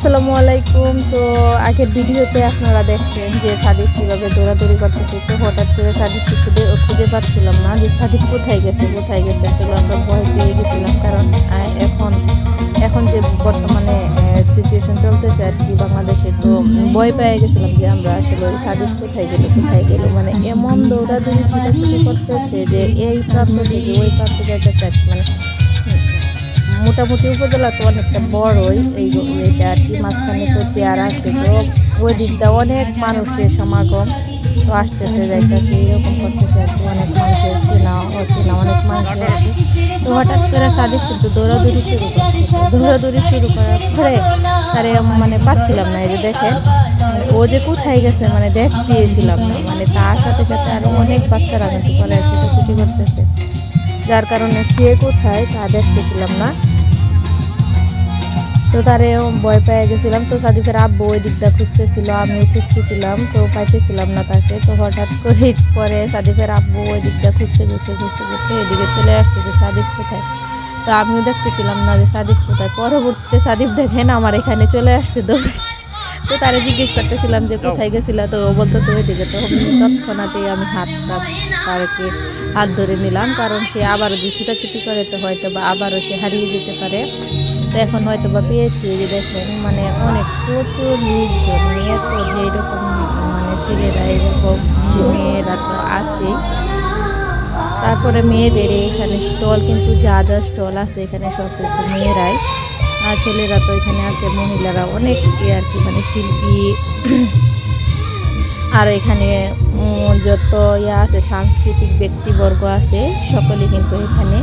আসসালামু আলাইকুম। তো আগের ভিডিওতে আপনারা দেখছেন যে সাদিক কীভাবে দৌড়াদৌড়ি করতেছে, তো হঠাৎ করে সাদিককে খুঁজে খুঁজে পাচ্ছিলাম না যে সাদিক কোথায় গেছে কোথায় গেছে আসলে আমরা ভয় পেয়ে গেছিলাম। কারণ এখন এখন যে বর্তমানে সিচুয়েশন চলতেছে আর কি বাংলাদেশে, তো ভয় পেয়ে গেছিলাম যে আমরা আসলে ওই সাদিক কোথায় গেল কোথায় গেল। মানে এমন দৌড়াদৌড়ি করতেছে যে এই প্রান্ত থেকে ওই প্রান্ত যাইতেছে মানে মোটামুটি উপজেলা তো অনেকটা বড়ই, এই এটা আর কি, মাঝখানে তো চেয়ার আছে, তো ওই দিকটা অনেক মানুষের সমাগম, তো আসতেছে যাইতেছে, এরকম করতেছে আর কি, অনেক মানুষের চেনা, অচেনা, অনেক মানুষ আছে তো হঠাৎ করে সাদিক কিন্তু দৌড়াদৌড়ি শুরু করতেছে। দৌড়াদৌড়ি শুরু করার পরে তারে মানে পাচ্ছিলাম না, এই যে দেখেন, ও যে কোথায় গেছে মানে দেখতেছিলাম না মানে তার সাথে সাথে আরও অনেক বাচ্চারা কিন্তু পরে ছুটি করতেছে। যার কারণে সে কোথায় তা দেখতেছিলাম না। তো তারে ভয় পেয়ে গেছিলাম। তো সাদিকের আব্বু ওই দিকটা খুঁজতেছিল, আমিও খুঁজতেছিলাম, তো পাইতেছিলাম না তাকে। তো হঠাৎ করে পরে সাদিকের আব্বু ওই দিকটা খুঁজতে খুঁজতে খুঁজতে খুঁজতে এদিকে চলে আসছে যে সাদিক কোথায়? তো আমিও দেখতেছিলাম না যে সাদিক কোথায়। পরবর্তীতে সাদিক দেখেন আমার এখানে চলে আসছে দৌড়ে। তো তারা জিজ্ঞেস করতেছিলাম যে কোথায় গেছিল? তো ও বলতেছে ওই দিকে। তো তৎক্ষণাতেই আমি হাত তারকে হাত ধরে নিলাম। কারণ সে আবারও যে ছুটাছুটি করে তো হয়তো বা আবারও সে হারিয়ে যেতে পারে। তো এখন হয়তো বা পেয়েছি যে দেখেন মানে অনেক প্রচুর লোকজন নিয়ে তো যে এরকম মানে ছেলেরা এরকম মেয়েরা তো আছে তারপরে মেয়েদের এখানে স্টল কিন্তু যা যা স্টল আছে এখানে সব কিছু মেয়েরাই। ছেলেরা তো এখানে আছে মহিলারা অনেক আর কি মানে শিল্পী। আর এখানে যত ইয়া আছে সাংস্কৃতিক ব্যক্তিবর্গ আছে সকলে কিন্তু এখানে।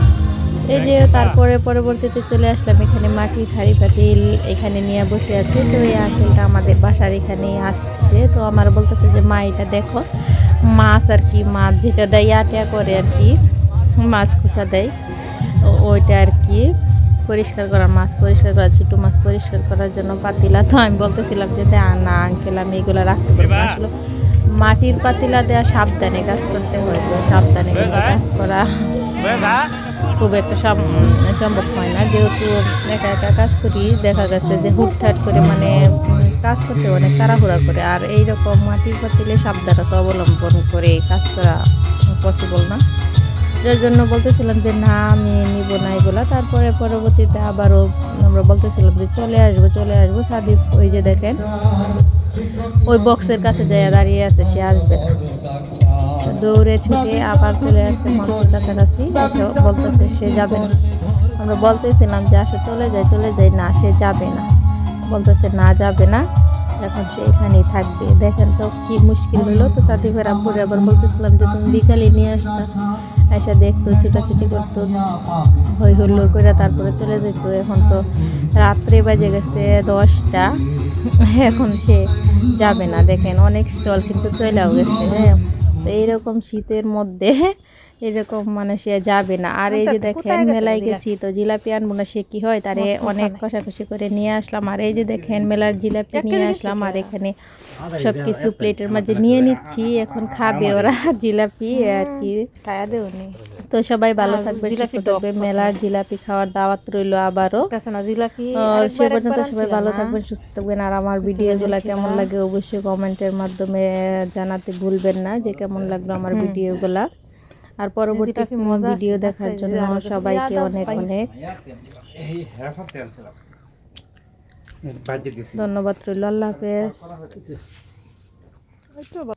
এই যে তারপরে পরবর্তীতে চলে আসলাম এখানে মাটির হাড়ি পাতিল এখানে নিয়ে বসে আছে। তো এই আঙ্কেলটা আমাদের বাসার এখানে আসছে। তো আমার বলতেছে যে মা এটা দেখো মাছ আর কি মাছ যেটা দেয় আটা করে আর কি মাছ খুচা দেয়। ওইটা আর কি। পরিষ্কার করা মাছ পরিষ্কার করা ছোটো মাছ পরিষ্কার করার জন্য পাতিলা তো আমি বলতেছিলাম যে "দে, না আঙ্কেল আমি এগুলো রাখতে পারব আসলে মাটির পাতিলা দেওয়া সাবধানে কাজ করতে হয় তো সাবধানে কাজ করা খুব একটা সম- সম্ভব হয় না। যেহেতু একা একা কাজ করি দেখা গেছে যে হুটহাট করে মানে কাজ করতে অনেক তাড়াহুড়া করে। আর এইরকম মাটির পাতিলে সাবধানতা অবলম্বন করে কাজ করা পসিবল না। যার জন্য বলতেছিলাম যে, না, আমি নিব না এগুলা। তারপরে পরবর্তীতে আবারও আমরা বলতেছিলাম যে, চলে আসব চলে আসব। সাদিপ ওই যে দেখেন, ওই বক্সের কাছে যাই দাঁড়িয়ে আছে, সে আসবে না। দৌড়ে ছুটে আবার চলে আসছে মানুষের কাছাকাছি বলতেছে সে যাবে না। আমরা বলতেছিলাম যে, আসে, চলে যায় চলে যায় না, সে যাবে না। বলতেছে, না, যাবে না। এখন সে এখানেই থাকবে। দেখেন তো কি মুশকিল হলো। তো সাদিফের আব্বুরে আবার বলতেছিলাম যে, তুমি বিকালে নিয়ে আসতা। এসে দেখতো, ছুটাছুটি করতো, হই হুল্লোড় করে তারপরে চলে যেত। এখন তো রাত্রে বাজে গেছে দশটা। এখন সে যাবে না। দেখেন অনেক স্টল কিন্তু চলেও গেছে হ্যাঁ? তো এইরকম শীতের মধ্যে এরকম মানে সে যাবে না। আর এই যে দেখেন মেলায় গেছি তো জিলাপি আনব না সে কি হয়? তারে অনেক কষাকষি করে নিয়ে আসলাম। আর এই যে দেখেন মেলার জিলাপি নিয়ে আসলাম। আর এখানে সব কিছু প্লেটের মাঝে নিয়ে নিচ্ছি। এখন খাবে ওরা জিলাপি আর কি। তো সবাই ভালো থাকবে সুস্থ থাকবে মেলার জিলাপি খাওয়ার দাওয়াত রইল আবারও। জিলাপি সে পর্যন্ত সবাই ভালো থাকবেন সুস্থ থাকবেন। আর আমার ভিডিওগুলো কেমন লাগে অবশ্যই কমেন্টের মাধ্যমে জানাতে ভুলবেন না। যে কেমন লাগল আমার ভিডিওগুলা আর পরবর্তী ভিডিও দেখার জন্য সবাইকে অনেক অনেক ধন্যবাদ রইল আল্লাহ হাফেজ।